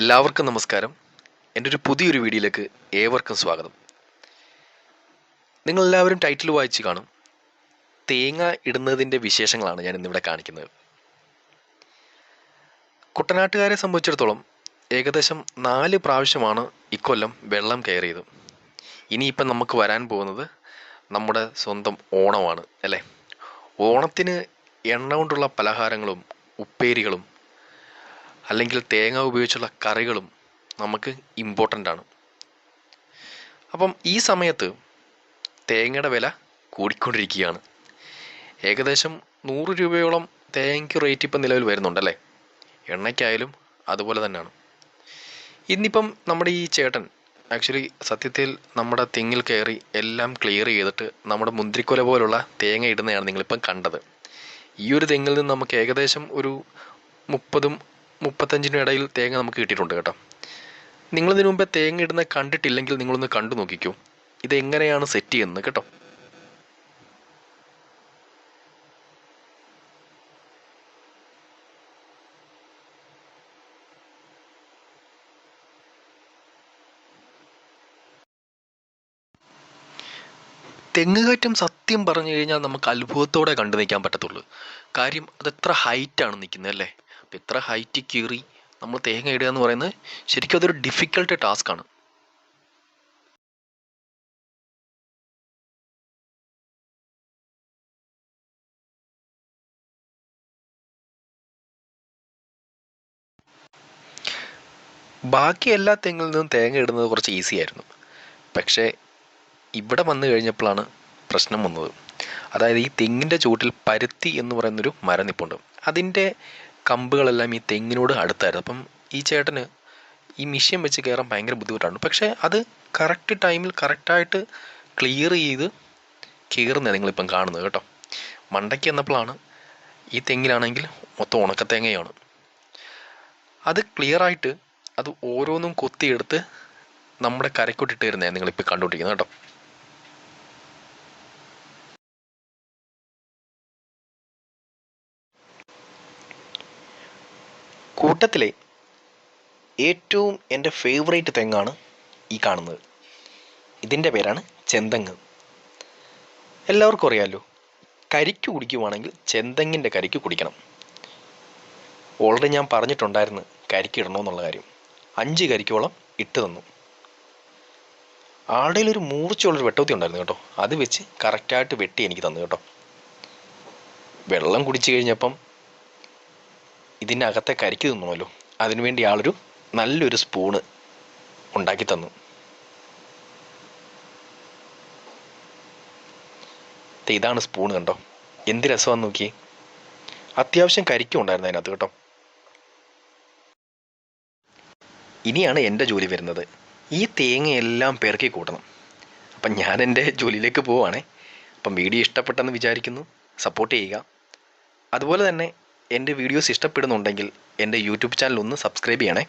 എല്ലാവർക്കും നമസ്കാരം. എന്റെ ഒരു പുതിയൊരു വീഡിയോയിലേക്ക് ഏവർക്കും സ്വാഗതം. നിങ്ങളെല്ലാവരും ടൈറ്റിൽ വായിച്ച് കാണും. തേങ്ങ ഇടുന്നതിന്റെ വിശേഷങ്ങളാണ് ഞാൻ ഇന്നിവിടെ കാണിക്കുന്നത്. കുട്ടനാട്ടുകാരെ സംബന്ധിച്ചിടത്തോളം ഏകദേശം നാല് പ്രാവശ്യമാണ് ഇക്കൊല്ലം വെള്ളം കയറിയത്. ഇനിയിപ്പം നമുക്ക് വരാൻ പോകുന്നത് നമ്മുടെ സ്വന്തം ഓണമാണ് അല്ലേ? ഓണത്തിന് എണ്ണ കൊണ്ടുള്ള പലഹാരങ്ങളും ഉപ്പേരികളും അല്ലെങ്കിൽ തേങ്ങ ഉപയോഗിച്ചുള്ള കറികളും നമുക്ക് ഇമ്പോർട്ടന്റ് ആണ്. അപ്പം ഈ സമയത്ത് തേങ്ങയുടെ വില കൂടിക്കൊണ്ടിരിക്കുകയാണ്. ഏകദേശം നൂറ് രൂപയോളം തേങ്ങയ്ക്ക് റേറ്റ് ഇപ്പം നിലവിൽ വരുന്നുണ്ടല്ലേ? എണ്ണയ്ക്കായാലും അതുപോലെ തന്നെയാണ്. ഇന്നിപ്പം നമ്മുടെ ഈ ചേട്ടൻ ആക്ച്വലി സത്യത്തിൽ നമ്മുടെ തെങ്ങിൽ കയറി എല്ലാം ക്ലിയർ ചെയ്തിട്ട് നമ്മുടെ മുന്തിരിക്കൊല പോലുള്ള തേങ്ങ ഇടുന്നതാണ് നിങ്ങളിപ്പം കണ്ടത്. ഈ ഒരു തെങ്ങിൽ നിന്ന് നമുക്ക് ഏകദേശം ഒരു മുപ്പതും മുപ്പത്തഞ്ചിനും ഇടയിൽ തേങ്ങ നമുക്ക് കിട്ടിയിട്ടുണ്ട് കേട്ടോ. നിങ്ങളിതിനു മുമ്പേ തേങ്ങ ഇടുന്ന കണ്ടിട്ടില്ലെങ്കിൽ നിങ്ങളൊന്ന് കണ്ടു നോക്കിക്കോ. ഇത് എങ്ങനെയാണ് സെറ്റ് ചെയ്യുന്നത് കേട്ടോ. തെങ്ങുകയറ്റം സത്യം പറഞ്ഞു കഴിഞ്ഞാൽ നമുക്ക് അത്ഭുതത്തോടെ കണ്ടു നിൽക്കാൻ പറ്റത്തുള്ളൂ. കാര്യം അത് എത്ര ഹൈറ്റാണ് നിൽക്കുന്നത് അല്ലേ? അപ്പം ഇത്ര ഹൈറ്റ് കീറി നമ്മൾ തേങ്ങ ഇടുക എന്ന് പറയുന്നത് ശരിക്കും അതൊരു ഡിഫിക്കൽട്ട് ടാസ്ക് ആണ്. ബാക്കി എല്ലാ തെങ്ങിൽ നിന്നും തേങ്ങ ഇടുന്നത് കുറച്ച് ഈസി ആയിരുന്നു. പക്ഷേ ഇവിടെ വന്നു കഴിഞ്ഞപ്പോഴാണ് പ്രശ്നം വന്നത്. അതായത് ഈ തെങ്ങിന്റെ ചൂട്ടിൽ പരുത്തി എന്ന് പറയുന്നൊരു മരം നിപ്പുണ്ട് അതിന്റെ കമ്പുകളെല്ലാം ഈ തെങ്ങിനോട് അടുത്തായിരുന്നു. അപ്പം ഈ ചേട്ടന് ഈ മിഷ്യൻ വെച്ച് കയറാൻ ഭയങ്കര ബുദ്ധിമുട്ടാണ്. പക്ഷേ അത് കറക്റ്റ് ടൈമിൽ കറക്റ്റായിട്ട് ക്ലിയർ ചെയ്ത് കയറുന്നത് നിങ്ങളിപ്പം കാണുന്നത് കേട്ടോ. മണ്ടയ്ക്ക് എന്നപ്പോഴാണ് ഈ തെങ്ങിലാണെങ്കിൽ മൊത്തം ഉണക്കത്തേങ്ങയാണ്. അത് ക്ലിയറായിട്ട് അത് ഓരോന്നും കൊത്തിയെടുത്ത് നമ്മുടെ കരയ്ക്കൊട്ടിട്ട് വരുന്നതാണ് നിങ്ങളിപ്പോൾ കണ്ടുകൊണ്ടിരിക്കുന്നത് കേട്ടോ. കൂട്ടത്തിലെ ഏറ്റവും എന്റെ ഫേവറേറ്റ് തെങ്ങാണ് ഈ കാണുന്നത്. ഇതിന്റെ പേരാണ് ചെന്തെങ്ങ്. എല്ലാവർക്കും അറിയാമല്ലോ കരിക്ക് കുടിക്കുവാണെങ്കിൽ ചെന്തെങ്ങിന്റെ കരിക്ക് കുടിക്കണം. ഓൾറെഡി ഞാൻ പറഞ്ഞിട്ടുണ്ടായിരുന്നു കരിക്ക് ഇടണമെന്നുള്ള കാര്യം. അഞ്ച് കരിക്കോളം ഇട്ട് തന്നു. ആളുടെ ഒരു മൂർച്ചയുള്ളൊരു വെട്ടവത്തി ഉണ്ടായിരുന്നു കേട്ടോ. അത് വെച്ച് കറക്റ്റായിട്ട് വെട്ടി എനിക്ക് തന്നു കേട്ടോ. വെള്ളം കുടിച്ചു കഴിഞ്ഞപ്പം ഇതിനകത്തെ കരിക്ക് തിന്നണമല്ലോ. അതിനുവേണ്ടി ആളൊരു നല്ലൊരു സ്പൂണ് ഉണ്ടാക്കി തന്നു. ഇതാണ് സ്പൂൺ കണ്ടോ? എന്ത് രസമാണെന്ന് നോക്കി അത്യാവശ്യം കരിക്കും ഉണ്ടായിരുന്നു അതിനകത്ത് കേട്ടോ. ഇനിയാണ് എന്റെ ജോലി വരുന്നത്. ഈ തേങ്ങയെല്ലാം പെറുക്കി കൂട്ടണം. അപ്പം ഞാൻ എന്റെ ജോലിയിലേക്ക് പോവുകയാണേ. അപ്പം വീഡിയോ ഇഷ്ടപ്പെട്ടെന്ന് വിചാരിക്കുന്നു. സപ്പോർട്ട് ചെയ്യുക. അതുപോലെ തന്നെ എന്റെ വീഡിയോസ് ഇഷ്ടപ്പെടുന്നുണ്ടെങ്കിൽ എന്റെ യൂട്യൂബ് ചാനൽ ഒന്ന് സബ്സ്ക്രൈബ് ചെയ്യണേ.